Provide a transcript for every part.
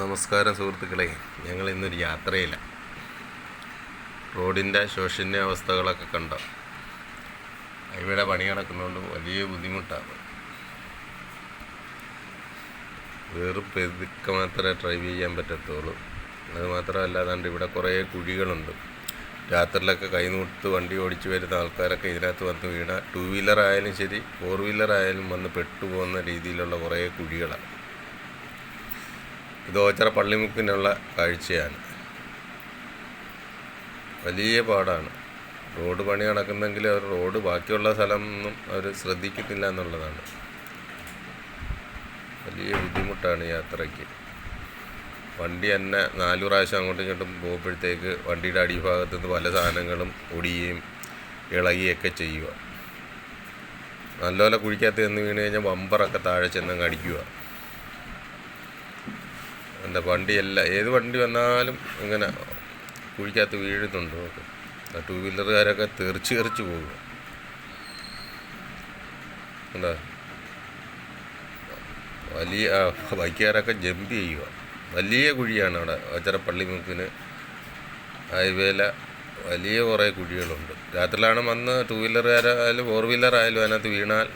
നമസ്കാരം സുഹൃത്തുക്കളെ. ഞങ്ങൾ ഇന്നൊരു യാത്രയില്ല. റോഡിന്റെ ശോഷന്യ അവസ്ഥകളൊക്കെ കണ്ടോ? ഹൈവേയുടെ പണി നടക്കുന്നതുകൊണ്ട് വലിയ ബുദ്ധിമുട്ടാണ്. വെറും പെതുക്കെ മാത്രമേ ഡ്രൈവ് ചെയ്യാൻ പറ്റത്തുള്ളൂ. അത് മാത്രമല്ല ഇവിടെ കുറേ കുഴികളുണ്ട്. രാത്രിയിലൊക്കെ കൈനൂട്ട് വണ്ടി ഓടിച്ചു വരുന്ന ആൾക്കാരൊക്കെ ഇതിനകത്ത് വന്ന് വീണ ടൂ വീലർ ആയാലും ശരി ഫോർ വീലർ ആയാലും വന്ന് പെട്ടുപോകുന്ന രീതിയിലുള്ള കുറേ കുഴികളാണ്. ഇത് ഓച്ചറ പള്ളിമുക്കിനുള്ള കാഴ്ചയാണ്. വലിയ പാടാണ്. റോഡ് പണി നടക്കുന്നെങ്കിൽ അവർ റോഡ് ബാക്കിയുള്ള സ്ഥലമൊന്നും അവർ ശ്രദ്ധിക്കുന്നില്ല എന്നുള്ളതാണ്. വലിയ ബുദ്ധിമുട്ടാണ് യാത്രയ്ക്ക്. വണ്ടി തന്നെ നാല് പ്രാവശ്യം അങ്ങോട്ടും ഇങ്ങോട്ടും പോകുമ്പോഴത്തേക്ക് വണ്ടിയുടെ അടിഭാഗത്ത് നിന്ന് പല സാധനങ്ങളും ഒടിയുകയും ഇളകിയൊക്കെ ചെയ്യുക. നല്ലപോലെ കുഴിക്കകത്ത് ചെന്ന് വീണ് കഴിഞ്ഞാൽ ബമ്പറൊക്കെ താഴെ ചെന്നങ്ങ് അടിക്കുക. എന്താ വണ്ടിയല്ല ഏത് വണ്ടി വന്നാലും ഇങ്ങനെ കുഴിക്കകത്ത് വീഴുന്നുണ്ട് നമുക്ക് ആ ടൂ വീലറുകാരൊക്കെ തെറിച്ച് തെറിച്ച് പോകുക എന്താ? വലിയ ബൈക്കുകാരൊക്കെ ജമ്പ് ചെയ്യുക വലിയ കുഴിയാണ് അവിടെ അച്ചറ പള്ളിമുക്കിന് ഹൈവേല വലിയ കുറേ കുഴികളുണ്ട്. രാത്രിയിലാണ് വന്ന് ടൂ വീലറുകാരായാലും ഫോർ വീലറായാലും അതിനകത്ത് വീണാൽ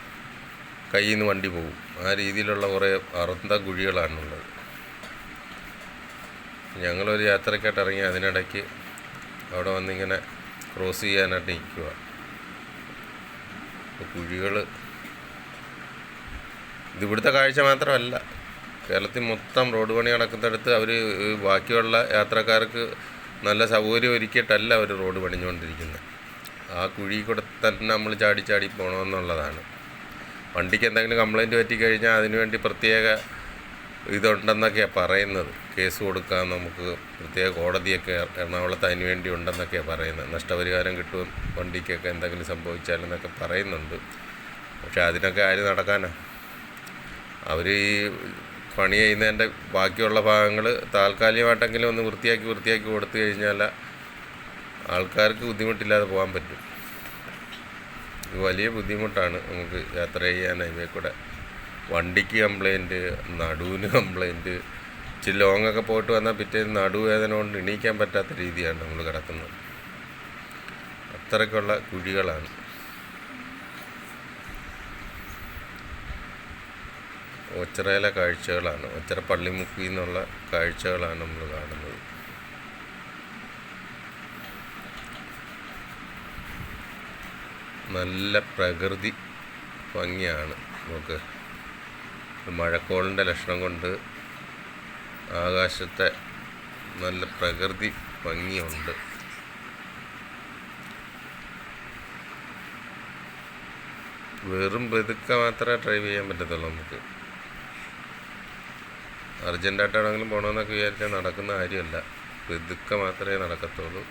കയ്യിൽ നിന്ന് വണ്ടി പോകും. ആ രീതിയിലുള്ള കുറേ അറുത്ത കുഴികളാണുള്ളത്. ഞങ്ങളൊരു യാത്രക്കായിട്ട് ഇറങ്ങി അതിനിടയ്ക്ക് അവിടെ വന്നിങ്ങനെ ക്രോസ് ചെയ്യാനായിട്ട് നിൽക്കുക കുഴികൾ ഇതിവിടുത്തെ കാഴ്ച മാത്രമല്ല. കേരളത്തിൽ മൊത്തം റോഡ് പണി നടക്കുന്നിടത്ത് അവർ ബാക്കിയുള്ള യാത്രക്കാർക്ക് നല്ല സൗകര്യം ഒരുക്കിയിട്ടല്ല അവർ റോഡ് പണിഞ്ഞുകൊണ്ടിരിക്കുന്നത്. ആ കുഴി കൂടെ തന്നെ നമ്മൾ ചാടി ചാടി പോകണമെന്നുള്ളതാണ്. വണ്ടിക്ക് എന്തെങ്കിലും കംപ്ലൈന്റ് പറ്റിക്കഴിഞ്ഞാൽ അതിനുവേണ്ടി പ്രത്യേക ഇതുണ്ടെന്നൊക്കെയാണ് പറയുന്നത്. കേസ് കൊടുക്കാൻ നമുക്ക് പ്രത്യേക കോടതിയൊക്കെ എറണാകുളത്ത് അതിന് വേണ്ടി ഉണ്ടെന്നൊക്കെയാണ് പറയുന്നത്. നഷ്ടപരിഹാരം കിട്ടും വണ്ടിക്കൊക്കെ എന്തെങ്കിലും സംഭവിച്ചാലെന്നൊക്കെ പറയുന്നുണ്ട്. പക്ഷെ അതിനൊക്കെ ആര് നടക്കാനാ? അവർ ഈ പണി ചെയ്യുന്നതിന്റെ ബാക്കിയുള്ള ഭാഗങ്ങൾ താൽക്കാലികമായിട്ടെങ്കിലും ഒന്ന് വൃത്തിയാക്കി വൃത്തിയാക്കി കൊടുത്തു കഴിഞ്ഞാൽ ആൾക്കാർക്ക് ബുദ്ധിമുട്ടില്ലാതെ പോകാൻ പറ്റും. വലിയ ബുദ്ധിമുട്ടാണ് നമുക്ക് യാത്ര ചെയ്യാൻ ഹൈവേ കൂടെ വണ്ടിക്ക് കംപ്ലൈന്റ് നടുവിന് കംപ്ലൈന്റ് ഇച്ചിരി ലോങ്ങൊക്കെ പോയിട്ട് വന്നാൽ പിറ്റേന്ന് നടുവേദന കൊണ്ട് എണീക്കാൻ പറ്റാത്ത രീതിയാണ് നമ്മൾ കിടക്കുന്നത്. അത്രയ്ക്കുള്ള കുഴികളാണ്. ഒച്ചറയിലെ കാഴ്ചകളാണ്. ഒച്ചറ പള്ളിമുക്കിൽ നിന്നുള്ള കാഴ്ചകളാണ് നമ്മൾ കാണുന്നത്. നല്ല പ്രകൃതി ഭംഗിയാണ് നമുക്ക്. മഴക്കോളിന്റെ ലക്ഷണം കൊണ്ട് ആകാശത്തെ നല്ല പ്രകൃതി ഭംഗിയുണ്ട്. വെറും പെതുക്കെ മാത്രമേ ഡ്രൈവ് ചെയ്യാൻ പറ്റത്തുള്ളൂ നമുക്ക്. അർജന്റായിട്ടാണെങ്കിലും പോകണമെന്നൊക്കെ വിചാരിച്ചാൽ നടക്കുന്ന കാര്യമല്ല. പെതുക്കെ മാത്രമേ നടക്കത്തുള്ളൂ.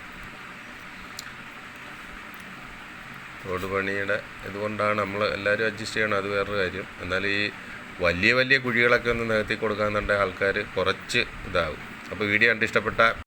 റോഡ് പണിയുടെ ഇതുകൊണ്ടാണ് നമ്മൾ എല്ലാവരും അഡ്ജസ്റ്റ് ചെയ്യണം. അത് വേറൊരു കാര്യം. എന്നാൽ ഈ വലിയ വലിയ കുഴികളൊക്കെ ഒന്ന് നികത്തി കൊടുക്കാന്നുണ്ടെങ്കിൽ ആൾക്കാർ കുറച്ച് ഇതാവും. അപ്പോൾ വീഡിയോ കണ്ട് ഇഷ്ടപ്പെട്ട